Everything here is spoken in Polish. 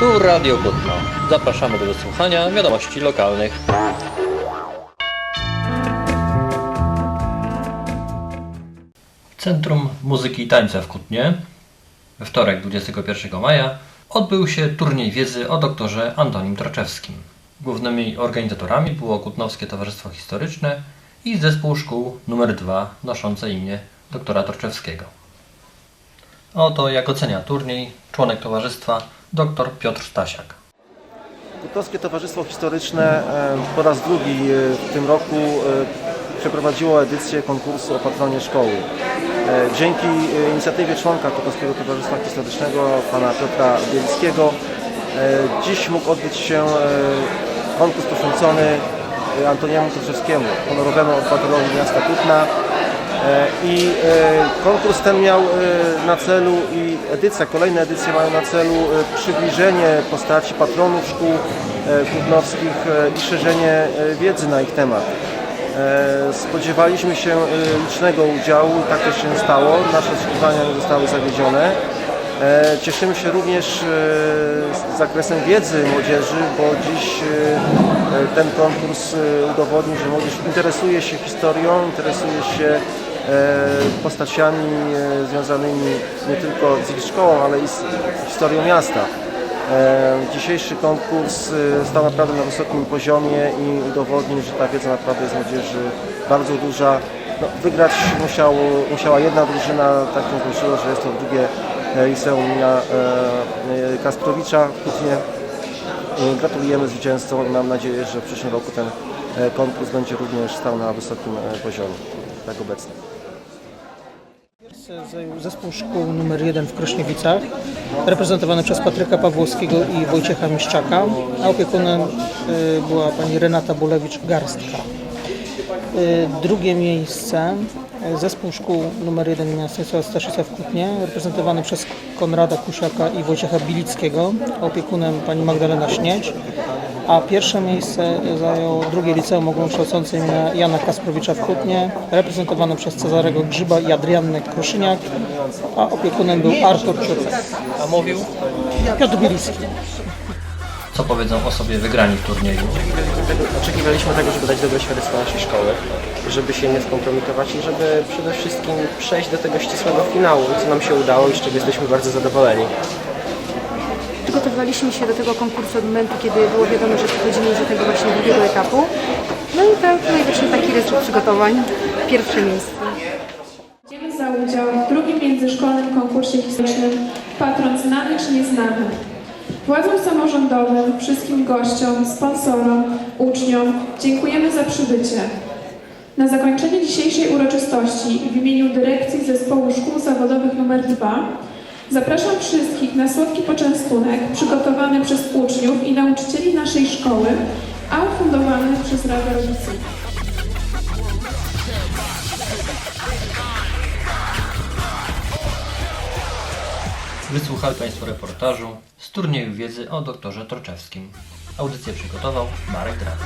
Tu Radio Kutno. Zapraszamy do wysłuchania wiadomości lokalnych. Centrum Muzyki i Tańca w Kutnie we wtorek 21 maja odbył się turniej wiedzy o doktorze Antonim Troczewskim. Głównymi organizatorami było Kutnowskie Towarzystwo Historyczne i zespół szkół nr 2 noszące imię doktora Troczewskiego. Oto jak ocenia turniej członek towarzystwa dr Piotr Stasiak. Kutnowskie Towarzystwo Historyczne e, po raz drugi e, w tym roku e, przeprowadziło edycję konkursu o patronie szkoły. Dzięki inicjatywie członka Kutnowskiego Towarzystwa Historycznego, pana Piotra Bielskiego, e, dziś mógł odbyć się konkurs poświęcony Antoniemu Toczewskiemu, honorowemu obywatelowi miasta Kutna. E, I e, konkurs ten miał e, na celu i edycja, kolejne edycje mają na celu przybliżenie postaci patronów szkół kutnowskich e, i szerzenie wiedzy na ich temat. Spodziewaliśmy się licznego udziału, tak też się stało. Nasze oczekiwania nie zostały zawiedzione. Cieszymy się również z zakresem wiedzy młodzieży, bo dziś ten konkurs udowodnił, że młodzież interesuje się historią, interesuje się postaciami e, związanymi nie tylko z ich szkołą, ale i z historią miasta. E, Dzisiejszy konkurs e, stał naprawdę na wysokim poziomie i udowodnił, że ta wiedza naprawdę jest młodzieży bardzo duża. No, wygrać musiało, musiała jedna drużyna, tak się złożyło, że jest to drugie e, liceum imienia e, e, Kasprowicza w Kutnie. E, Gratulujemy zwycięzcom i mam nadzieję, że w przyszłym roku ten e, konkurs będzie również stał na wysokim e, poziomie, tak. Zajął zespół szkół numer 1 w Krośniewicach, reprezentowany przez Patryka Pawłowskiego i Wojciecha Miszczaka, a opiekunem y, była pani Renata Bulewicz-Garstka. Y, Drugie miejsce y, zespół szkół numer 1 imienia Staszica w Kutnie, reprezentowany przez Konrada Kusiaka i Wojciecha Bilickiego, a opiekunem pani Magdalena Śnieć. A pierwsze miejsce zajął drugie liceum ogólnokształcące imienia Jana Kasprowicza w Kutnie, reprezentowane przez Cezarego Grzyba i Adriannę Kruszyniak, a opiekunem był Artur Ciurek. A mówił, Piotr Bieliski. co powiedzą o sobie wygrani w turnieju. Oczekiwaliśmy tego, żeby dać dobre świadectwo naszej szkoły, żeby się nie skompromitować i żeby przede wszystkim przejść do tego ścisłego finału, co nam się udało i z czego jesteśmy bardzo zadowoleni. Przygotowywaliśmy się do tego konkursu od momentu, kiedy było wiadomo, że przechodzimy już do tego właśnie drugiego etapu. No i to tutaj właśnie taki recept przygotowań. Pierwsze miejsce. Dziękujemy za udział w drugim międzyszkolnym konkursie historycznym Patron Znany czy Nieznany. Władzom samorządowym, wszystkim gościom, sponsorom, uczniom dziękujemy za przybycie. Na zakończenie dzisiejszej uroczystości w imieniu dyrekcji Zespołu Szkół Zawodowych nr 2 zapraszam wszystkich na słodki poczęstunek przygotowany przez uczniów i nauczycieli naszej szkoły, a ufundowany przez Radę Rodziców. Wysłuchali Państwo reportażu z turnieju wiedzy o doktorze Troczewskim. Audycję przygotował Marek Drak.